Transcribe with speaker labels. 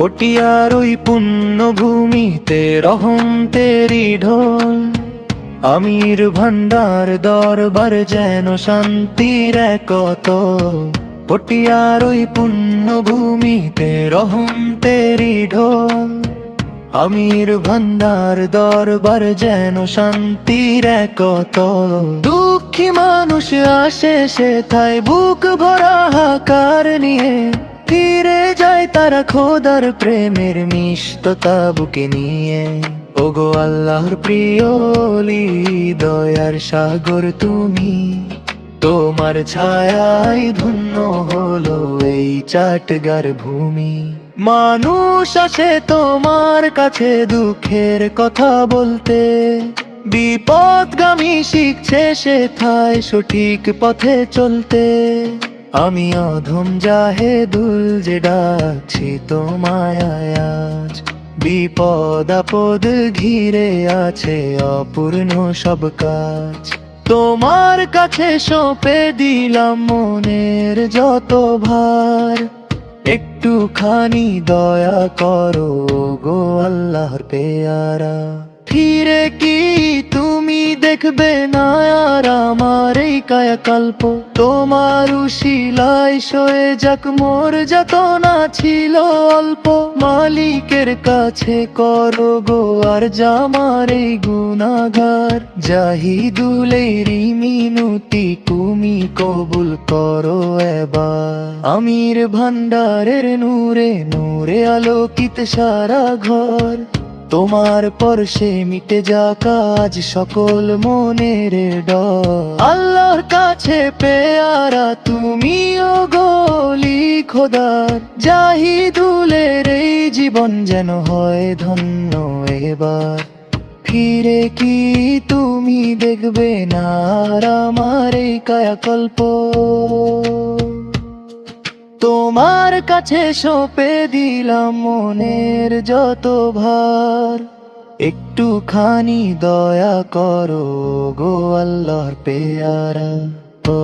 Speaker 1: পটিয়ার ওই পুণ্য ভূমিতে রহম তেরি ঢোল। আমির ভান্ডার দরবার যেন শান্তির কত পটিয়ার ওই পুণ্য ভূমিতে রহম তেরি ঢোল। আমির ভান্ডার দরবার যেন শান্তির কত দুঃখী মানুষ আসে সে তাই বুক ভরা হাকার নিয়ে। যায় তারা খোদার প্রেমের মিষ্টতা বুকে নিয়ে। ওগো আল্লাহর প্রিয়লি দয়ার সাগর তুমি। তোমার ছায়ায় ধন্য হলো এই চাটগার ভূমি। মানুষ আসে তোমার কাছে দুঃখের কথা বলতে। বিপদগামী শিখছে সে থায় সঠিক পথে চলতে। আমি অধম জাহেদুল যে ডাকছি তোমায় আজ বিপদ আপদ ঘিরে আছে অপূর্ণ সব কাজ। তোমার কাছে সঁপে দিলাম মনের যত ভার। একটুখানি দয়া করো গো আল্লাহর পেয়ারা। ফিরে কি তুমি দেখবে না আর আমার এই কায়াকল্প তোমার উশিলাই সয়ে যাক মোর যত না ছিল অল্প মালিকের কাছে করো গো আর জামার এই গুনাগার জাহিদুলেরি মিনুতি তুমি কবুল করো এবার আমির ভান্ডারের নূরে নূরে আলোকিত সারা ঘর তোমার পরশে মিটে যা কাজ, সকল মনের ডর। আল্লাহর কাছে পেয়ারা তুমি তুমিও গলি খোদার জাহিদুলের এই জীবন যেন হয় ধন্য এবার। ফিরে কি তুমি দেখবে না আমার এই কায়াকল্প? তোমার কাছে সপে দিলাম মনের যত ভার। একটুখানি দয়া করো গো আল্লাহর পেয়ারা। ও